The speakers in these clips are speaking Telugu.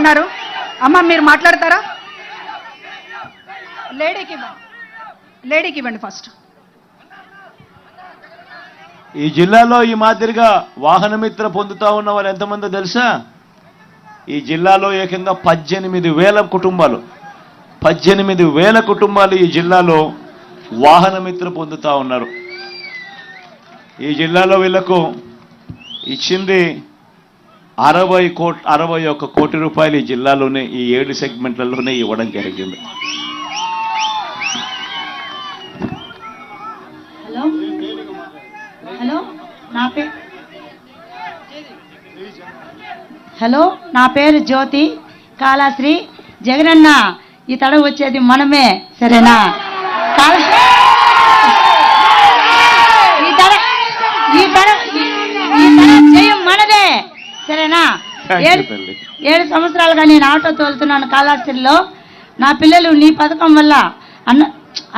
ఉన్నారు. అమ్మ మీరు మాట్లాడతారా? లేడీకి లేడీకి ఇవ్వండి ఫస్ట్. ఈ జిల్లాలో ఈ మాదిరిగా వాహనమిత్ర పొందుతా ఉన్న వాళ్ళు ఎంతమందో తెలుసా? ఈ జిల్లాలో ఏకంగా పద్దెనిమిది వేల కుటుంబాలు. పద్దెనిమిది వేల కుటుంబాలు ఈ జిల్లాలో వాహనమిత్ర పొందుతా ఉన్నారు. ఈ జిల్లాలో వీళ్ళకు ఇచ్చింది అరవై కోట్ అరవై ఒక్క కోటి రూపాయలు ఈ జిల్లాలోనే ఈ ఏడు సెగ్మెంట్లలోనే ఇవ్వడం జరిగింది. హలో? హలో? నా పేరు హలో? నా పేరు జ్యోతి. కాళాశ్రీ. జగనన్న ఈ తడ వచ్చేది మనమే. సరేనా? కాళ సరేనా? ఏడు సంవత్సరాలుగా నేను ఆటో తోలుతున్నాను కాళాస్త్రిలో నా పిల్లలు నీ పథకం వల్ల అన్న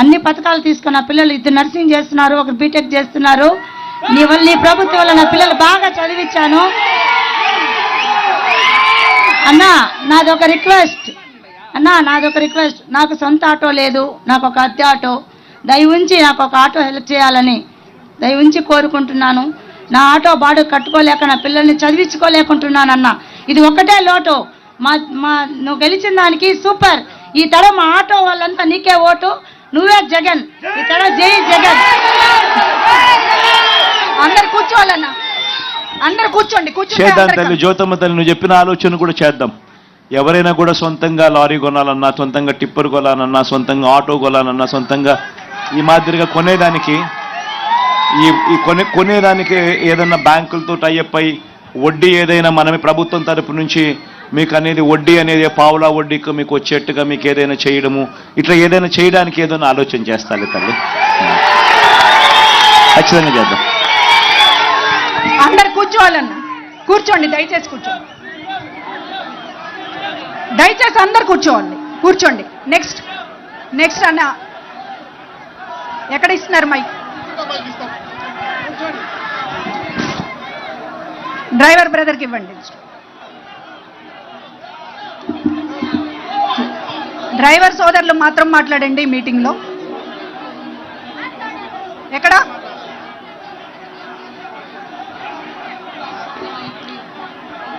అన్ని పథకాలు తీసుకున్న పిల్లలు ఇద్దరు నర్సింగ్ చేస్తున్నారు ఒకరు బీటెక్ చేస్తున్నారు. నీ వల్ల నీ ప్రభుత్వం వల్ల నా పిల్లలు బాగా చదివించాను అన్నా నాదొక రిక్వెస్ట్. అన్నా నాదొక రిక్వెస్ట్. నాకు సొంత ఆటో లేదు నాకు ఒక అద్దె ఆటో. దయ ఉంచి నాకు ఒక ఆటో హెల్ప్ చేయాలని దయ ఉంచి కోరుకుంటున్నాను. నా ఆటో బాడు కట్టుకోలేక నా పిల్లల్ని చదివించుకోలేకుంటున్నాను అన్న ఇది ఒక్కటే లోటు. మా మా నువ్వు గెలిచిన దానికి సూపర్. ఈ మా ఆటో వాళ్ళంతా నీకే ఓటు. నువ్వే జగన్. ఈ తడ జై జగన్. అందరు కూర్చోవాలన్నా. అందరు కూర్చోండి కూర్చోండి చేద్దాం తల్లి జ్యోతమ్మ తల్లి నువ్వు చెప్పిన ఆలోచన కూడా చేద్దాం. ఎవరైనా కూడా సొంతంగా లారీ కొనాలన్నా సొంతంగా టిప్పర్ కొనాలన్నా సొంతంగా ఆటో కొనాలన్నా సొంతంగా ఈ మాదిరిగా కొనేదానికి ఈ ఈ కొనే కొనేదానికి ఏదైనా బ్యాంకులతో టైఅప్ అయి వడ్డీ ఏదైనా మనమే ప్రభుత్వం తరపు నుంచి మీకు అనేది వడ్డీ అనేది పావులా వడ్డీకి మీకు వచ్చేట్టుగా మీకు ఏదైనా చేయడము ఇట్లా ఏదైనా చేయడానికి ఏదైనా ఆలోచన చేస్తాలి తల్లి. ఖచ్చితంగా చేద్దాం. అందరు కూర్చోవాలన్నా. కూర్చోండి దయచేసి కూర్చోండి. దయచేసి అందరు కూర్చోవాలి కూర్చోండి. నెక్స్ట్ నెక్స్ట్ అన్న. ఎక్కడ ఇస్తున్నారు మైక్ డ్రైవర్ బ్రదర్కి ఇవ్వండి. డ్రైవర్ సోదరులు మాత్రం మాట్లాడండి మీటింగ్లో. ఎక్కడ?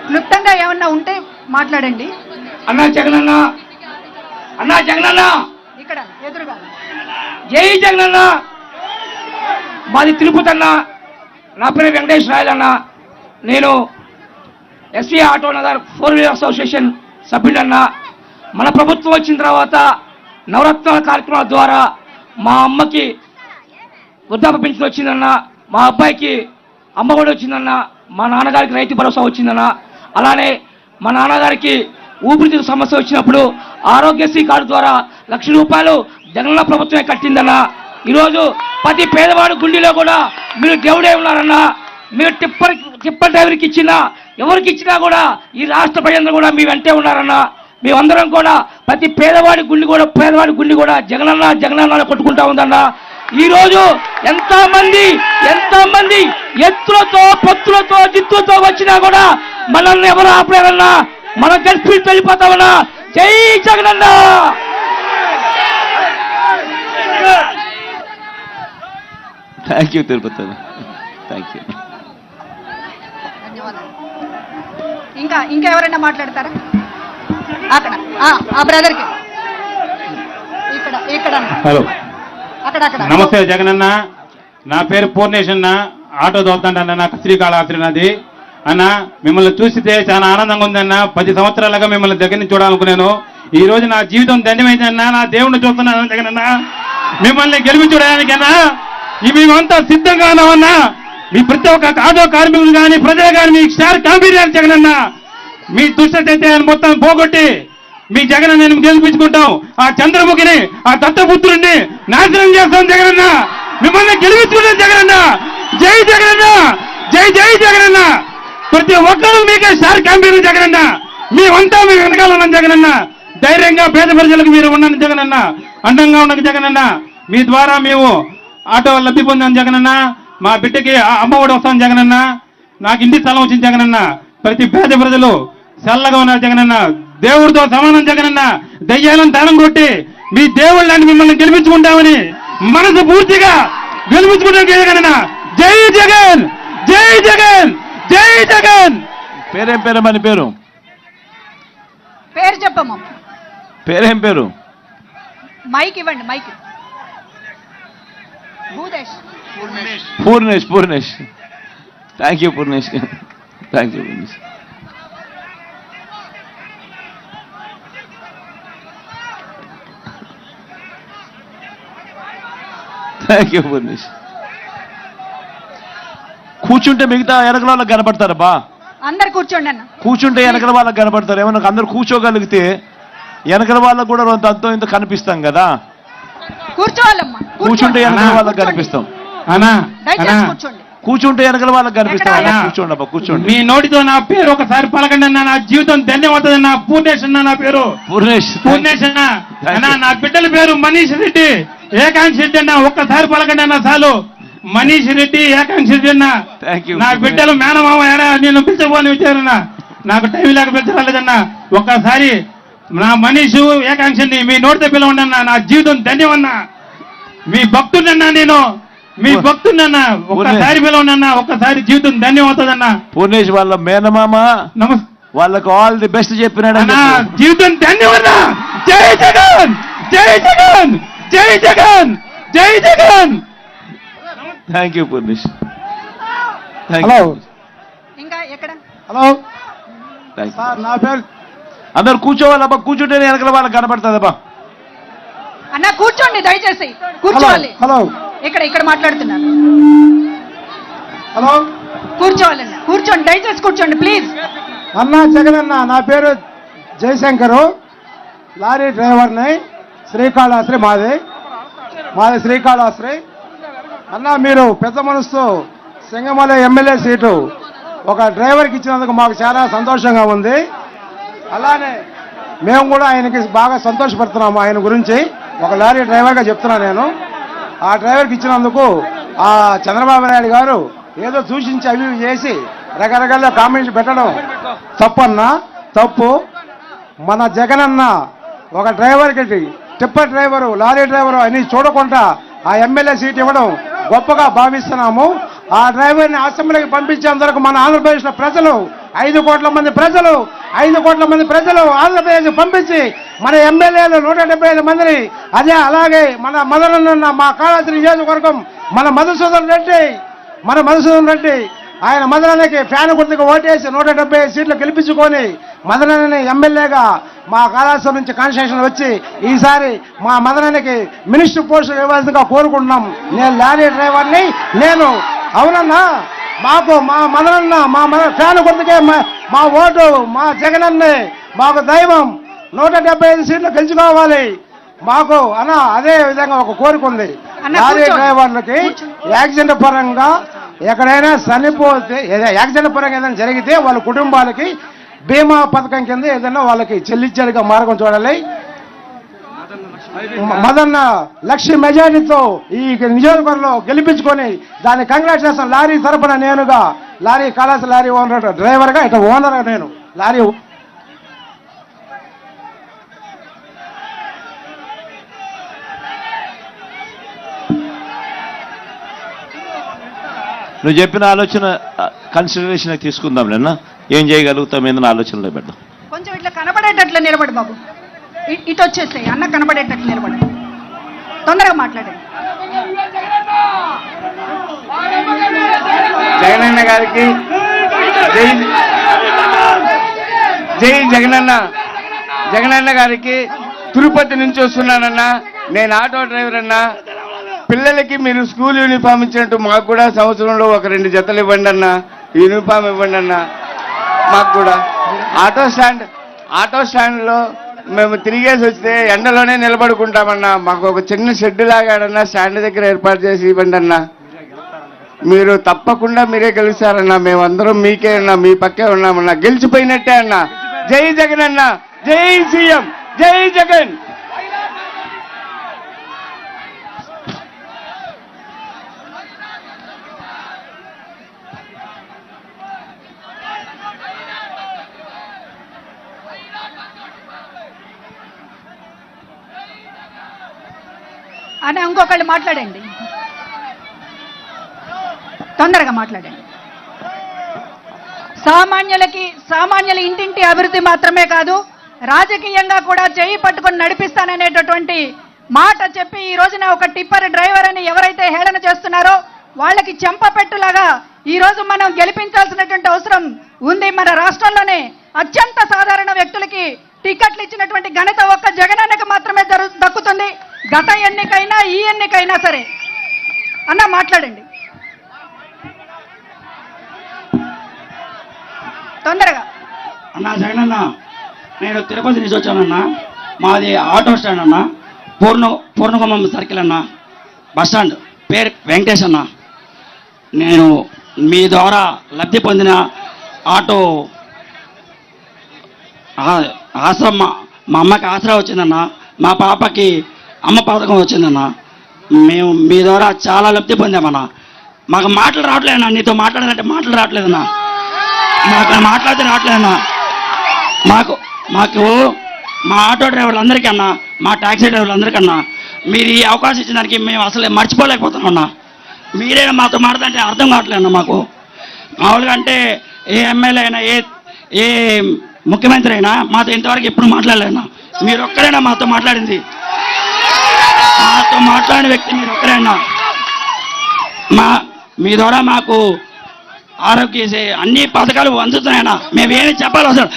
క్లుప్తంగా ఏమన్నా ఉంటే మాట్లాడండి. అన్నా జగనన్న అన్నా జగనన్న. ఇక్కడ ఎదురుగా. జై జగనన్న. మాది తిరుపతి అన్న. నా పేరు అన్న నేను SV auto Nagar four wheeler association సభ్యుడన్న. మన ప్రభుత్వం వచ్చిన తర్వాత నవరత్నాల కార్యక్రమాల ద్వారా మా అమ్మకి వృద్ధాప్య పెన్షన్ వచ్చిందన్న మా అబ్బాయికి అమ్మఒడి వచ్చిందన్న మా నాన్నగారికి రైతు భరోసా వచ్చిందన్న. అలానే మా నాన్నగారికి ఊపిరితిత్తు సమస్య వచ్చినప్పుడు ఆరోగ్యశ్రీ కార్డు ద్వారా లక్ష రూపాయలు జగనన్న ప్రభుత్వమే కట్టిందన్న. ఈరోజు ప్రతి పేదవాడు గుండెలో కూడా మీరు దేవుడే ఉన్నారన్న. మీరు టిప్పర్ టిప్పర్ డ్రైవర్కి ఇచ్చినా ఎవరికి ఇచ్చినా కూడా ఈ రాష్ట్ర ప్రజలందరూ కూడా మీ వెంటే ఉన్నారన్న మేమందరం కూడా ప్రతి పేదవాడి గుండి కూడా పేదవాడి గుండి కూడా జగనన్న జగనన్న కొట్టుకుంటా ఉందన్న. ఈరోజు ఎంతమంది ఎంతమంది ఎత్తులతో పొత్తులతో జిత్తులతో వచ్చినా కూడా మనల్ని ఎవరు ఆపలేరన్నా మనం కలిసి వెళ్ళిపోతామన్నా జై Jagananna! Thank you Tirupati thank you ఇంకా ఇంకా ఎవరైనా మాట్లాడతారా? అక్కడ ఆ, బ్రదర్కి ఇక్కడ ఇక్కడ అన్న. హలో. అక్కడ అక్కడ. నమస్తే జగనన్న నా పేరు పూర్ణేష్ అన్న. ఆటో దోలుతాంటన్న నాకు శ్రీకాళహస్తి నాది అన్న మిమ్మల్ని చూస్తే చాలా ఆనందంగా ఉందన్న పది సంవత్సరాలుగా మిమ్మల్ని దగ్గర నుంచి చూడాలనుకున్నాను. ఈ రోజు నా జీవితం ధన్యమైందన్న నా దేవుణ్ణి చూస్తున్నాను జగనన్న మిమ్మల్ని గెలిపించడానికన్నా ఈ మేమంతా సిద్ధంగా ఉన్నామన్నా మీ ప్రతి ఒక్క ఆటో కార్మికులు కానీ ప్రజలు కానీ మీ స్టార్ కాంపీరియాలి జగనన్న మీ దుష్టచైతన్యాన్ని మొత్తం పోగొట్టి మీ జగన్ నేను గెలిపించుకుంటాం. ఆ చంద్రముఖిని ఆ దత్తపుత్రుడిని నాశనం చేస్తాం జగనన్న. మిమ్మల్ని గెలిపించుకుంటాం జగనన్న. జై జగనన్న! జై జై జగనన్న! ప్రతి ఒక్కరూ మీకే స్టార్ కంపెనీ జగనన్న. మేమంతా మీ వెనకాల ఉన్నాం జగనన్న. ధైర్యంగా పేద ప్రజలకు మీరు ఉన్నాను జగనన్న. అండంగా ఉన్నది జగనన్న. మీ ద్వారా మేము ఆటో లబ్ధి పొందాం జగనన్న. మా బిడ్డకి ఆ అమ్మఒడి వస్తాం జగనన్న. నాకు ఇంటి స్థలం వచ్చింది జగనన్న. ప్రతి పేద ప్రజలు చల్లగా ఉన్నారు జగనన్న. దేవుడితో సమానం జగనన్న. దయ్యాలను దానం కొట్టి మీ దేవుళ్ళని మిమ్మల్ని గెలిపించుకుంటామని మనసు పూర్తిగా గెలిపించుకుంటాం జగనన్న. జై జగన్! జై జగన్! జై జగన్! పేరేం పేరు మన పేరు? పేరు చెప్పమ్మా. పేరేం పేరు? మైక్ ఇవ్వండి mic. Bhudesh. Purnesh Purnesh thank you Purnesh thank you Purnesh thank you Purnesh కూర్చుంటే మిగతా వెనకల వాళ్ళకి కనపడతారా బా? అందరు కూర్చోండి అన్న. కూర్చుంటే వెనకల వాళ్ళకి కనపడతారు. ఏమన్నా అందరు కూర్చోగలిగితే వెనకల వాళ్ళకు కూడా కొంత అంతో ఇంత కనిపిస్తాం కదా? కూర్చోవాలమ్మా. కూర్చుంటే వెనకల వాళ్ళకి. కనిపిస్తాం. కూర్చుంటే వెనకల వాళ్ళకి కనిపిస్తాం ఎక్కడ? అలా కూర్చోండి అబ్బా కూర్చోండి. మీ నోటితో నా పేరు ఒకసారి పలకండి అన్న నా జీవితం ధన్యమవుతుంది అన్న పూర్ణేష్ అన్న నా పేరు. పూర్ణేష్ పూర్ణేష్ అన్న. నా బిడ్డల పేరు మనీష్ రెడ్డి. ఏకాంక్ష రెడ్డి అన్న ఒక్కసారి పలకండి అన్న చాలు. మనీష్ రెడ్డి ఏకాంక్ష రెడ్డి అన్న. నా బిడ్డలు మేనమామ నేను పిలిచబోని వచ్చారన్న. నాకు టైం లేక పిలిచరాలేదన్న ఒక్కసారి నా మనీషు ఏకాంక్షని మీ నోటితో పిలవండి అన్న. నా జీవితం ధన్యమన్నా. మీ భక్తుడన్నా నేను. మీ భక్తుడన్నా ఒక్కసారి పిలవండి అన్న ఒక్కసారి జీవితం ధన్యమవుతుందన్న. పూర్ణేష్ వాళ్ళ మేనమామ నమస్తే వాళ్ళకు ఆల్ ది బెస్ట్ చెప్పినాడు అన్నా జీవితం ధన్యమన్నా. జై జగన్! జై జగన్! జై జగన్! జై Jagan! Thank you Purnesh hello ఇంకా ఎక్కడ? హలో సార్ నా పేరు అందరు కూర్చోవాలబ్బా కూర్చుంటేనే వెనకల వాళ్ళకి కనపడుతుందబ్బా. అన్న కూర్చోండి దయచేసి. కూర్చోవాలి. హలో ఇక్కడ ఇక్కడ మాట్లాడుతున్నారు. హలో? కూర్చోవాలన్న కూర్చోండి దయచేసి కూర్చోండి ప్లీజ్. అన్నా జగన్ అన్న నా పేరు జయశంకరు. లారీ డ్రైవర్ని శ్రీకాళహస్త్రి మాది. మాది శ్రీకాళహస్త్రి అన్న మీరు పెద్ద మనసు సింగమల ఎమ్మెల్యే సీటు ఒక డ్రైవర్కి ఇచ్చినందుకు మాకు చాలా సంతోషంగా ఉంది. అలానే మేము కూడా ఆయనకి బాగా సంతోషపడుతున్నాము ఆయన గురించి. ఒక లారీ డ్రైవర్గా చెప్తున్నా నేను. ఆ డ్రైవర్కి ఇచ్చినందుకు ఆ చంద్రబాబు నాయుడు గారు ఏదో సూచించి అవి చేసి రకరకాల కామెంట్స్ పెట్టడం తప్పన్నా తప్పు. మన జగనన్న ఒక డ్రైవర్కి టిప్పర్ డ్రైవరు లారీ డ్రైవరు అని చూడకుండా ఆ ఎమ్మెల్యే సీట్ ఇవ్వడం గొప్పగా భావిస్తున్నాము. ఆ డ్రైవర్ని అసెంబ్లీకి పంపించేందుకు మన ఆంధ్రప్రదేశ్లో ప్రజలు ఐదు కోట్ల మంది ప్రజలు ఐదు కోట్ల మంది ప్రజలు ఆంధ్రప్రదేశ్ పంపించి మన ఎమ్మెల్యేలు నూట డెబ్బై ఐదు మందిని అదే అలాగే మన మదనన్న మా కాళాద్రి నియోజకవర్గం మన మధుసూదన్ రెడ్డి మన మధుసూదన్ రెడ్డి ఆయన మదనకి ఫ్యాన్ గుర్తుకు ఓటేసి నూట డెబ్బై సీట్లు గెలిపించుకొని మదనని ఎమ్మెల్యేగా మా కాళాశ్రం నుంచి కాన్స్టిట్యూషన్ వచ్చి ఈసారి మా మదననికి మినిస్టర్ పోస్ట్ ఇవ్వాల్సిందిగా కోరుకుంటున్నాం. నేను లారీ డ్రైవర్ని నేను అవునన్నా మాకు మా మదనన్న మా మద ఫ్యాన్ గుర్తుకే మా- ఓటు మా జగనన్నే. మాకు దైవం. నూట డెబ్బై ఐదు సీట్లు గెలుచుకోవాలి మాకు అన్న అదే విధంగా ఒక కోరిక ఉంది. లారీ. డ్రైవర్లకి యాక్సిడెంట్ పరంగా ఎక్కడైనా చనిపోతే ఏదో యాక్సిడెంట్ పరంగా ఏదైనా జరిగితే వాళ్ళ కుటుంబాలకి బీమా పథకం కింద ఏదైనా వాళ్ళకి చెల్లించేదిగా మార్గం చూడాలి. మదన్న లక్ష మెజారిటీతో ఈ నియోజకవర్గంలో గెలిపించుకొని దాని కంగ్రాచులేషన్ లారీ తరపున నేనుగా లారీ కళాశాల లారీ ఓనర్ డ్రైవర్గా ఇట్లా ఓనర్ నేను. లారీ నువ్వు చెప్పిన ఆలోచన కన్సిడరేషన్ తీసుకుందాం నిన్న ఏం చేయగలుగుతాం ఏదైనా ఆలోచనలో పెడదాం. కొంచెం ఇట్లా కనపడేటట్లు నిలబడు బాబు. ఇటు వచ్చేసాయి అన్న కనబడేటట్టు నిలబడి. తొందరగా మాట్లాడండి. జగనన్న గారికి జై జై జగనన్న. జగనన్న గారికి తిరుపతి నుంచి వస్తున్నానన్నా. నేను ఆటో డ్రైవర్ అన్నా. పిల్లలకి మీరు స్కూల్ యూనిఫామ్ ఇచ్చినట్టు మాకు కూడా సంవత్సరంలో ఒక రెండు జతలు ఇవ్వండి అన్న. యూనిఫామ్ ఇవ్వండి అన్న. మాకు కూడా. ఆటో స్టాండ్ ఆటో స్టాండ్లో మేము తిరిగేసి వస్తే ఎండలోనే నిలబడుకుంటామన్నా. మాకు ఒక చిన్న షెడ్ లాగాడన్నా స్టాండ్ దగ్గర ఏర్పాటు చేసి ఇవ్వండి అన్నా. మీరు తప్పకుండా మీరే గెలుస్తారన్నా. మేమందరం మీకే ఉన్నా మీ పక్కే ఉన్నామన్నా. గెలిచిపోయినట్టే అన్నా. జై జగన్ అన్నా. జై సీఎం. జై జగన్. అని ఇంకొకళ్ళు మాట్లాడండి. తొందరగా మాట్లాడండి. సామాన్యులకి సామాన్యుల ఇంటింటి అభివృద్ధి మాత్రమే కాదు రాజకీయంగా కూడా చేయి పట్టుకొని నడిపిస్తాననేటటువంటి మాట చెప్పి ఈ రోజున ఒక టిప్పర్ డ్రైవర్ అని ఎవరైతే హేళన చేస్తున్నారో వాళ్ళకి చెంపపెట్టులాగా ఈ రోజు మనం గెలిపించాల్సినటువంటి అవసరం ఉంది. మన రాష్ట్రంలోనే అత్యంత సాధారణ వ్యక్తులకి టికెట్లు ఇచ్చినటువంటి ఘనత ఒక్క జగనన్నకు మాత్రమే దక్కుతుంది. గత ఎన్నికైనా ఈ ఎన్నికైనా సరే. అన్న మాట్లాడండి. తొందరగా. అన్నా జగనన్న నేను తిరుపతి నుంచి వచ్చానన్నా. మాది ఆటో స్టాండ్ అన్న. పూర్ణ పూర్ణకుమం సర్కిల్ అన్న. Bus stand. పేరు వెంకటేష్ అన్న. నేను మీ ద్వారా లబ్ధి పొందిన ఆటో ఆశ్రమ మా అమ్మకి ఆసరా వచ్చిందన్న మా పాపకి అమ్మ పథకం వచ్చిందన్న. మేము మీ ద్వారా చాలా లబ్ధి పొందామన్న. మాకు మాటలు రావట్లేదన్నా నీతో మాట్లాడాలంటే మాటలు రావట్లేదన్నా. మాకు మాట్లాడితే రావట్లేదన్నా. మాకు మాకు మా ఆటో డ్రైవర్లందరికీ అన్నా మా టాక్సీ డ్రైవర్లందరికన్నా మీరు ఈ అవకాశం ఇచ్చిన దానికి మేము అసలు మర్చిపోలేకపోతున్నాం అన్నా. మీరే మాతో మాట్లాడంటే అర్థం కావట్లేదు మాకు. మామూలుగా అంటే ఏ ఎమ్మెల్యే అయినా ఏ ఏ ముఖ్యమంత్రి అయినా మాతో ఇంతవరకు ఎప్పుడు మాట్లాడలేనా మీరు ఒక్కరైనా మాతో మాట్లాడింది. మాతో మాట్లాడిన వ్యక్తి మీరు ఒక్కరైనా మా మీ ద్వారా మాకు ఆరోగ్య అన్ని పథకాలు అందుతున్నాయన్నా. మేమేమి చెప్పాలి అసలు.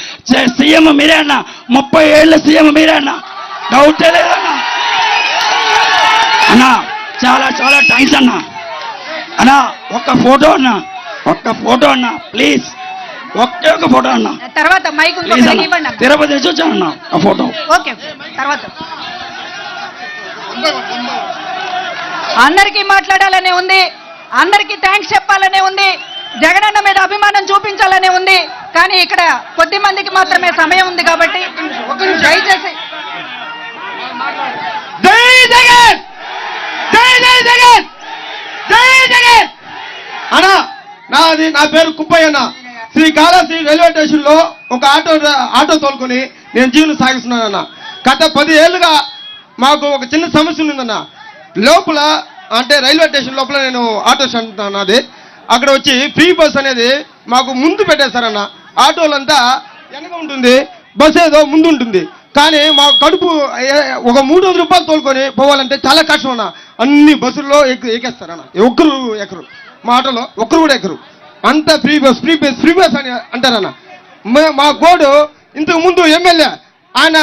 సీఎం మీరే అన్న. ముప్పై ఏళ్ళ సీఎం మీరే అన్న. డౌటే లేదన్నా. అన్నా చాలా చాలా థ్యాంక్స్ అన్నా. అన్నా ఒక్క ఫోటో అన్నా. ఒక్క ఫోటో అన్నా ప్లీజ్. ఒకే ఒక ఫోటో అన్నా. తర్వాత మైక్ అన్న. అన్న. తిరుపతి నుంచి వచ్చానన్నా ఆ ఫోటో. ఓకే తర్వాత. అందరికీ మాట్లాడాలనే ఉంది. అందరికీ థ్యాంక్స్ చెప్పాలనే ఉంది. జగనన్న మీద అభిమానం చూపించాలనే ఉంది. కానీ ఇక్కడ కొద్ది మందికి మాత్రమే సమయం ఉంది కాబట్టి దయచేసి అన్నా నాది నా పేరు కుప్పయ్య అన్న. శ్రీకాళహస్తి రైల్వే స్టేషన్లో ఒక ఆటో ఆటో తోలుకొని నేను జీవనం సాగిస్తున్నానన్న. గత పది ఏళ్ళుగా మాకు ఒక చిన్న సమస్య ఉందన్న. లోపల అంటే రైల్వే స్టేషన్ లోపల నేను ఆటో స్టాండ్ అన్నది అక్కడ వచ్చి ఫ్రీ బస్ అనేది మాకు ముందు పెట్టేశారన్న. ఆటోలంతా వెనక ఉంటుంది బస్ ఏదో ముందు ఉంటుంది. కానీ మా కడుపు ఒక మూడు వందల రూపాయలు తోలుకొని పోవాలంటే చాలా కష్టం అన్న. అన్ని బస్సుల్లో ఎక్కి ఎక్కేస్తారన్న. ఒక్కరు ఎక్కరు. మా ఆటోలో ఒక్కరు కూడా ఎక్కరు. అంతా free bus free bus free bus అని అంటారన్న. మే- మా గోడు ఇంతకు ముందు ఎమ్మెల్యే. ఆయన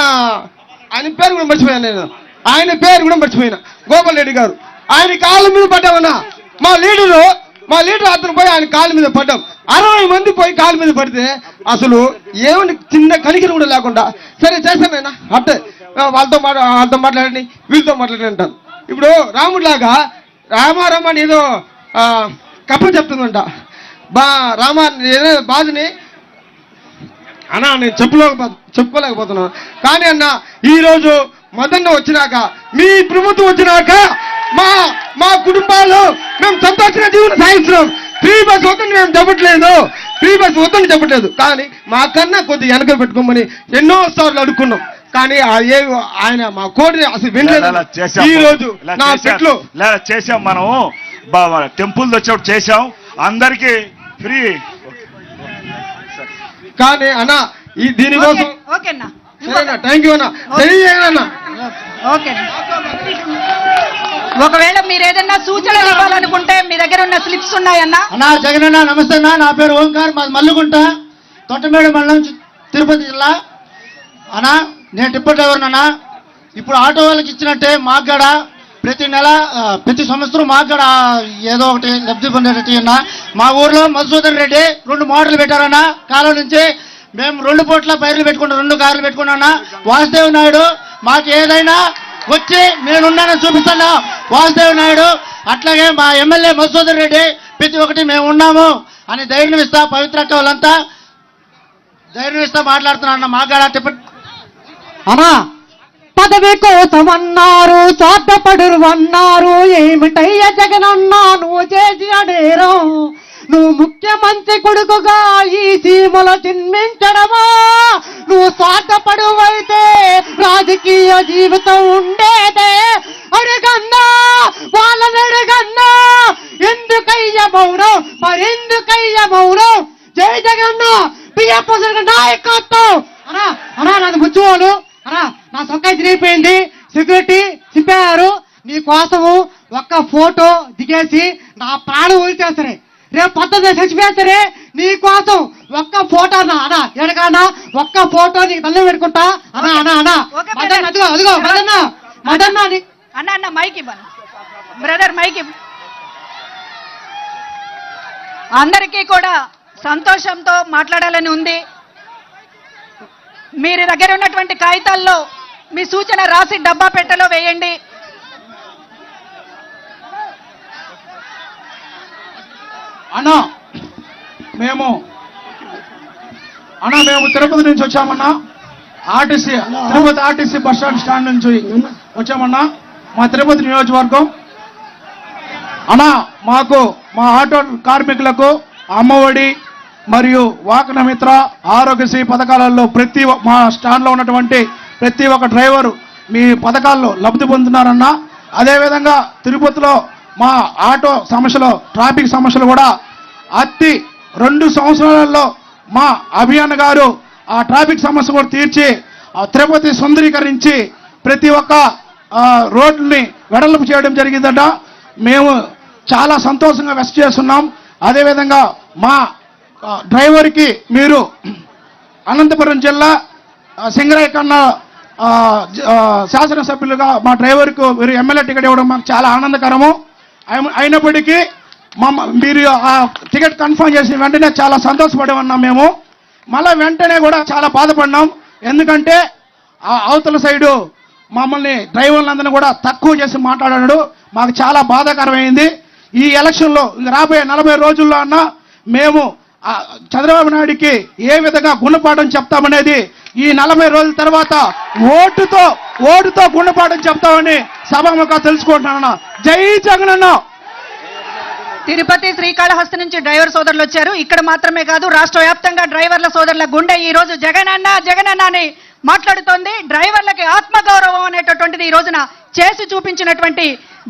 ఆయన పేరు కూడా మర్చిపోయాను నేను. ఆయన పేరు కూడా మర్చిపోయినా. గోపాల్ రెడ్డి గారు. ఆయన కాళ్ళ మీద పడ్డామన్నా. మా లీడరు మా లీడర్ అతను పోయి ఆయన కాళ్ళ మీద పడ్డాం. అరవై మంది పోయి కాళ్ళ మీద పడితే అసలు ఏమని చిన్న కనికరం కూడా లేకుండా సరే చేశానైనా అంటే వాళ్ళతో మాట్లా వాళ్ళతో మాట్లాడని వీళ్ళతో మాట్లాడని అంటారు. ఇప్పుడు రాముడిలాగా రామారామ ఏదో కప్ప చెప్తుందంట. బా రామ బాధని? అన్నా నేను చెప్పులేకపో చెప్పుకోలేకపోతున్నాను కానీ అన్న ఈ రోజు మదన్న వచ్చినాక మీ ప్రభుత్వం వచ్చినాక మా మా కుటుంబాలు మేము సంతోషంగా జీవనం సాగిస్తున్నాం. ఫ్రీ బస్ వద్దని మేము చెప్పట్లేదు. ఫ్రీ బస్ వద్దని చెప్పట్లేదు. కానీ మా కన్నా కొద్ది వెనక పెట్టుకోమని ఎన్నో సార్లు అడుక్కున్నాం. కానీ ఆ ఏ ఆయన మా కోడిని అసలు వినలేదు. ఈ రోజు నా. చెట్లు చేశాం మనం టెంపుల్ వచ్చేప్పుడు చేశాం. అందరికి ఫ్రీ కానీ అన్న ఈ దీనికోసం ఓకేనా థ్యాంక్ యూ అన్న. ఒకవేళ మీరు ఏదైనా సూచనలు ఇవ్వాలనుకుంటే మీ దగ్గర ఉన్న స్లిప్స్ ఉన్నాయన్నా అన్నా? జగనన్న నమస్తే అన్న. నా పేరు ఓంకార్ మాది మల్లుగుంట తొట్టమేడు మండలం తిరుపతి జిల్లా. అన్నా నేను టిప్పర్ డ్రైవర్ అన్నా. ఇప్పుడు ఆటో వాళ్ళకి ఇచ్చినట్టే మాకు కూడా ప్రతి నెల ప్రతి సంవత్సరం మాకు కూడా ఏదో ఒకటి లబ్ధి పొందేటట్టు అన్న. మా ఊర్లో మధుసూదన్ రెడ్డి రెండు మోటార్లు పెట్టారన్న. కాలం నుంచి మేము రెండు పూట్ల పైర్లు పెట్టుకున్నాం రెండు కార్లు పెట్టుకున్నా వాసుదేవ్ నాయుడు మాకు ఏదైనా వచ్చి నేనున్నానని చూపిస్తాను? వాసుదేవ్ నాయుడు అట్లాగే మా ఎమ్మెల్యే మధుసూదన్ రెడ్డి ప్రతి ఒక్కటి మేము ఉన్నాము అని ధైర్యం ఇస్తా పవిత్ర వాళ్ళంతా. ధైర్యం ఇస్తా మాట్లాడుతున్నా అన్న. మాగాడ టిప్ప అనా పదవి కోసం అన్నారు స్వార్థపడురు అన్నారు ఏమిటయ్య జగనన్నా నువ్వు చేసి అడేరం? నువ్వు ముఖ్యమంత్రి కొడుకుగా ఈ సీమలో జన్మించడమా? నువ్వు స్వార్థపడువైతే రాజకీయ జీవితం ఉండేదే అడుగన్నా వాళ్ళని అడుగన్నా ఎందుకయ్య మౌనం మరెందుకయ్య మౌనం జై జగన్న బియ్యప్ప నాయకత్వం అనా అనా నాది ముచ్చుకోలు అనా నా సొక్కాయి తిరిగిపోయింది సెక్యూరిటీ చింపారు నీ కోసము ఒక్క దిగేసి నా ప్రాణం వదిలితేస్తారే రేపు పొద్దున్న చచ్చిపోయేస్తారే. నీ కోసం ఒక్క ఫోటో అన్నా అనా ఎడకన్నా ఒక్క ఫోటో నీకు తల్లి పెట్టుకుంటా. అనా అనా అనా మదన్న అదిగో అదిగో మదన్న మదన్న అన్న అన్న మైక్ ఇవ్వను బ్రదర్ మైక్ అందరికీ కూడా సంతోషంతో మాట్లాడాలని ఉంది. మీరు దగ్గర ఉన్నటువంటి కాగితాల్లో మీ సూచన రాసి డబ్బా పెట్టెలో వేయండి. అన్నా మేము అన్నా మేము తిరుపతి నుంచి వచ్చామన్నా. RTC Tirupati RTC bus stand stand నుంచి వచ్చామన్నా. మా తిరుపతి నియోజకవర్గం. అన్నా మాకు మా ఆటో కార్మికులకు అమ్మఒడి మరియు వాకన మిత్ర ఆరోగ్యశ్రీ పథకాలలో ప్రతి మా స్టాండ్లో ఉన్నటువంటి ప్రతి ఒక్క డ్రైవరు మీ పథకాల్లో లబ్ధి పొందుతున్నారన్నా. అదేవిధంగా తిరుపతిలో మా ఆటో సమస్యలు ట్రాఫిక్ సమస్యలు కూడా అతి రెండు సంవత్సరాలలో మా అభియాన్ గారు ఆ ట్రాఫిక్ సమస్య కూడా తీర్చి ఆ తిరుపతి సుందరీకరించి ప్రతి ఒక్క రోడ్ని రోడ్లని వెడల్పు చేయడం జరిగిందట. మేము చాలా సంతోషంగా వెస్ట్ చేస్తున్నాం. అదేవిధంగా మా డ్రైవర్కి మీరు అనంతపురం జిల్లా సింగరాయ కన్నా శాసనసభ్యులుగా మా డ్రైవర్కు మీరు ఎమ్మెల్యే టికెట్ ఇవ్వడం మాకు చాలా ఆనందకరము. అయినప్పటికీ మమ్మ మీరు ఆ టికెట్ కన్ఫర్మ్ చేసిన వెంటనే చాలా సంతోషపడి ఉన్నాం మేము. మళ్ళీ వెంటనే కూడా చాలా బాధపడినాం. ఎందుకంటే ఆ అవతల సైడు మమ్మల్ని డ్రైవర్లందరినీ కూడా తక్కువ చేసి మాట్లాడాడు. మాకు చాలా బాధాకరమైంది. ఈ ఎలక్షన్లో రాబోయే నలభై రోజుల్లో అన్నా మేము చంద్రబాబు నాయుడికి ఏ విధంగా గుణపాఠం చెప్తామనేది ఈ నలభై రోజుల తర్వాత ఓటుతో ఓటుతో గుణపాఠం చెప్తామని సభాముఖ తెలుసుకుంటున్నాను జై జగనన్న! తిరుపతి శ్రీకాళహస్తి నుంచి డ్రైవర్ సోదరులు వచ్చారు. ఇక్కడ మాత్రమే కాదు రాష్ట్ర వ్యాప్తంగా డ్రైవర్ల సోదరుల గుండె ఈ రోజు జగనన్న జగనన్న అని మాట్లాడుతోంది. డ్రైవర్లకి ఆత్మగౌరవం అనేటటువంటిది ఈ రోజున చేసి చూపించినటువంటి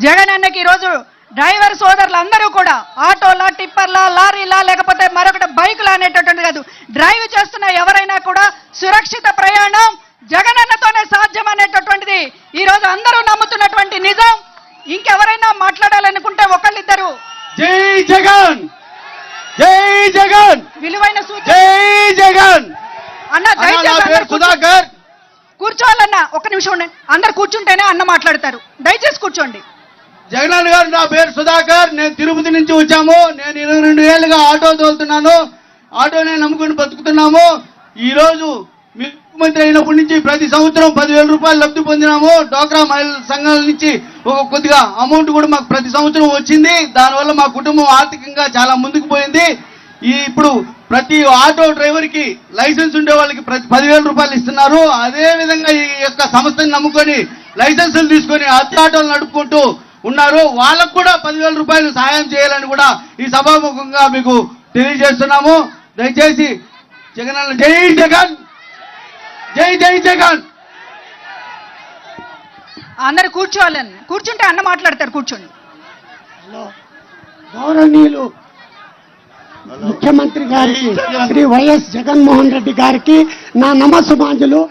జగనన్నకి ఈ రోజు డ్రైవర్ సోదరులు అందరూ కూడా ఆటోలా టిప్పర్లా లారీలా లేకపోతే మరొకటి బైకులా అనేటటువంటి కాదు. డ్రైవ్ చేస్తున్న ఎవరైనా కూడా సురక్షిత ప్రయాణం జగనన్నతోనే సాధ్యం అనేటటువంటిది ఈ రోజు అందరూ నమ్ముతున్నటువంటి నిజం. ఇంకెవరైనా మాట్లాడాలనుకుంటే ఒకళ్ళిద్దరు. జై జగన్! జై జగన్! విలువైన జై జగన్! అన్న దయచేసి కూర్చోవాలన్న ఒక్క నిమిషం ఉండండి. అందరు కూర్చుంటేనే అన్న మాట్లాడతారు. దయచేసి కూర్చోండి. జగనన్న గారు నా పేరు సుధాకర్. నేను తిరుపతి నుంచి వచ్చాము. నేను ఇరవై రెండు ఏళ్ళుగా ఆటో తోలుతున్నాను. ఆటోనే నమ్ముకుని బతుకుతున్నాము. ఈరోజు ముఖ్యమంత్రి అయినప్పటి నుంచి ప్రతి సంవత్సరం పదివేల రూపాయలు లబ్ధి పొందినాము. డోక్రా మహిళల సంఘాల నుంచి ఒక కొద్దిగా అమౌంట్ కూడా మాకు ప్రతి సంవత్సరం వచ్చింది. దానివల్ల మా కుటుంబం ఆర్థికంగా చాలా ముందుకు పోయింది. ఈ ఇప్పుడు ప్రతి ఆటో డ్రైవర్కి లైసెన్స్ ఉండే వాళ్ళకి ప్రతి పదివేల రూపాయలు ఇస్తున్నారు. అదే విధంగా ఈ యొక్క సంస్థని నమ్ముకొని లైసెన్సులు తీసుకొని అద్దె ఆటోలు నడుపుకుంటూ ఉన్నారు. వాళ్ళకు కూడా పదివేల రూపాయలు సహాయం చేయాలని కూడా ఈ సభాముఖంగా మీకు తెలియజేస్తున్నాము. దయచేసి జగన్ అన్న జై జగన్! జై జై జగన్! అందరు కూర్చోవాలని. కూర్చుంటే అన్న మాట్లాడతారు కూర్చోండి గౌరవనీయులు ముఖ్యమంత్రి గారికి శ్రీ వైఎస్ జగన్మోహన్ రెడ్డి గారికి నా నమస్సుమాంజులు.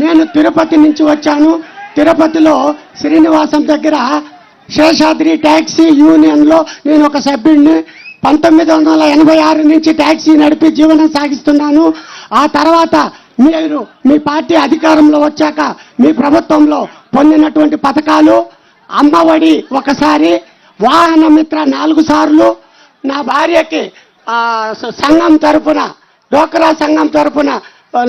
నేను తిరుపతి నుంచి వచ్చాను. తిరుపతిలో శ్రీనివాసం దగ్గర శేషాద్రి ట్యాక్సీ యూనియన్లో నేను ఒక సభ్యుడిని పంతొమ్మిది వందల ఎనభై ఆరు నుంచి ట్యాక్సీ నడిపి జీవనం సాగిస్తున్నాను. ఆ తర్వాత మీరు మీ పార్టీ అధికారంలో వచ్చాక మీ ప్రభుత్వంలో పొందినటువంటి పథకాలు అమ్మఒడి ఒకసారి వాహన మిత్ర నాలుగు సార్లు. నా భార్యకి సంఘం తరపున డోకరా సంఘం తరపున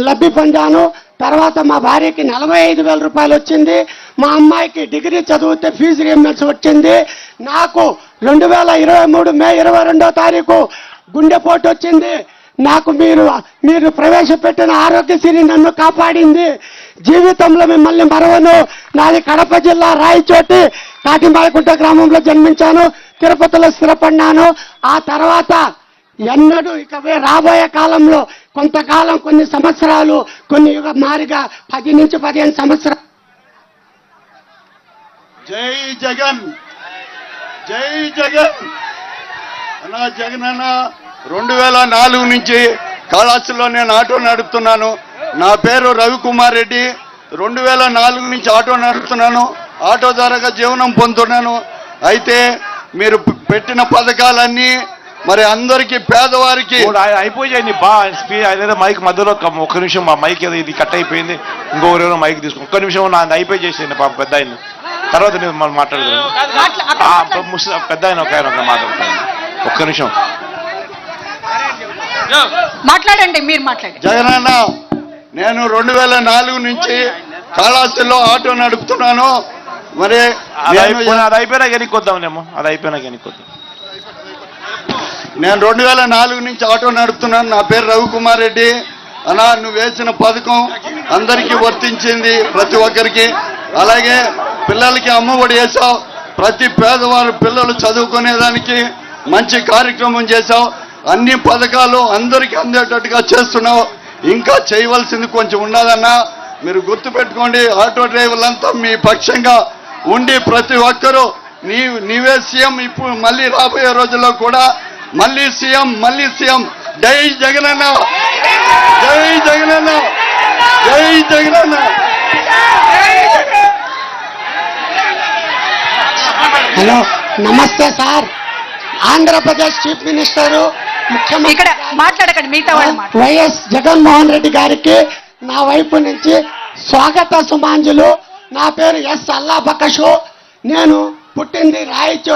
లబ్ధి పొందాను. తర్వాత మా భార్యకి నలభై ఐదు వేల రూపాయలు వచ్చింది. మా అమ్మాయికి డిగ్రీ చదివితే ఫీజు రియంబర్స్ వచ్చింది. నాకు రెండు వేల ఇరవై మూడు మే ఇరవై రెండో తారీఖు గుండెపోటు వచ్చింది. నాకు మీరు మీరు ప్రవేశపెట్టిన ఆరోగ్యశ్రీ నన్ను కాపాడింది. జీవితంలో మిమ్మల్ని మరవను. నాది కడప జిల్లా రాయచోటి కాటిమాయకుంట గ్రామంలో జన్మించాను. తిరుపతిలో స్థిరపడినాను. ఆ తర్వాత ఎన్నడూ ఇక రాబోయే కాలంలో కొంతకాలం కొన్ని సంవత్సరాలు కొన్ని యుగ మారిగా పది నుంచి పదిహేను సంవత్సరాలు జై జగన్! జై జగన్! అన్నా జగన్ అన్న రెండు వేల నాలుగు నుంచి కళాశాలలో నేను ఆటో నడుపుతున్నాను. నా పేరు రవికుమార్ రెడ్డి. రెండు వేల నాలుగు నుంచి ఆటో నడుపుతున్నాను. ఆటో ద్వారాగా జీవనం పొందుతున్నాను. అయితే మీరు పెట్టిన పథకాలన్నీ మరి అందరికీ పేదవారికి. అయిపోయాయి బా స్పీడ్ ఆయన మైక్ మధ్యలో ఒక- ఒక్క నిమిషం మా మైక్ ఏదో ఇది కట్ అయిపోయింది. ఇంకొకరేమో మైక్ తీసుకుని ఒక్క నిమిషం నా అయిపోయి చేసేయండి పాప పెద్ద ఆయన. తర్వాత నేను మనం మాట్లాడదాం పెద్ద ఆయన ఒక ఆయన ఒక మాట్లాడతాను ఒక్క నిమిషం. మాట్లాడండి మీరు మాట్లాడండి. జగనన్న నేను రెండు వేల నాలుగు నుంచి కళాశాలలో ఆటో నడుపుతున్నాను. మరి అది అయిపోయినా అయిపోయినా ఎన్నికొద్దాంలేమో అది అయిపోయినా ఎన్నికొద్దాం నేను రెండు వేల నాలుగు నుంచి ఆటో నడుపుతున్నాను. నా పేరు రవికుమార్ రెడ్డి. అన్నా నువ్వు వేసిన పథకం అందరికీ వర్తించింది ప్రతి ఒక్కరికి. అలాగే పిల్లలకి అమ్మఒడి వేసావు ప్రతి పేదవారు పిల్లలు చదువుకునేదానికి మంచి కార్యక్రమం చేశావు. అన్ని పథకాలు అందరికీ అందేటట్టుగా చేస్తున్నావు. ఇంకా చేయవలసింది కొంచెం ఉన్నదన్నా మీరు గుర్తుపెట్టుకోండి ఆటో డ్రైవర్లంతా మీ పక్షంగా ఉండి ప్రతి ఒక్కరూ నీ నీవే సీఎం. ఇప్పుడు మళ్ళీ రాబోయే రోజుల్లో కూడా మళ్ళీ సీఎం మళ్ళీ సీఎం. జై జగనన్న. జై జగనన్న. జై జగనన్న. హలో నమస్తే సార్. ఆంధ్రప్రదేశ్ చీఫ్ మినిస్టరు ముఖ్యమంత్రి ఇక్కడ మాట్లాడకండి మిగతా. వైఎస్ జగన్మోహన్ రెడ్డి గారికి నా వైపు నుంచి స్వాగత సుమాంజులు నా పేరు ఎస్ అల్లా బకషు నేను పుట్టింది రాయచోటి